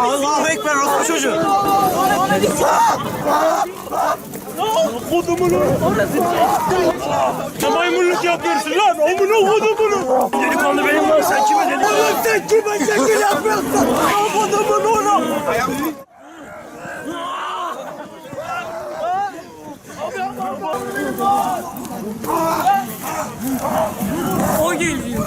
Allahu Ekber Rospu çocuğu. Kodumunu. Ne maymunluk yapıyorsun lan? Amına kodumunu. Delikanlı benim lan sen kime delikanlı? Oğlum sen kime şekil yapıyorsun? Kodumunu oğlum. O geliyor.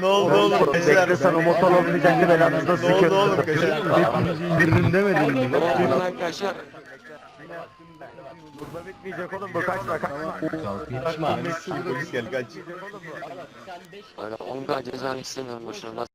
Ne oldu oğlum kaşar? Bekle sen o motor alabileceksin belanızda Ne oldu oğlum kaşar? Hepinizi indiririm demedim mi? Burada bitmeyecek oğlum bu kaçma kaçma. Polis gel kaç. Öyle 10 k ceza istemiyorum boşuna.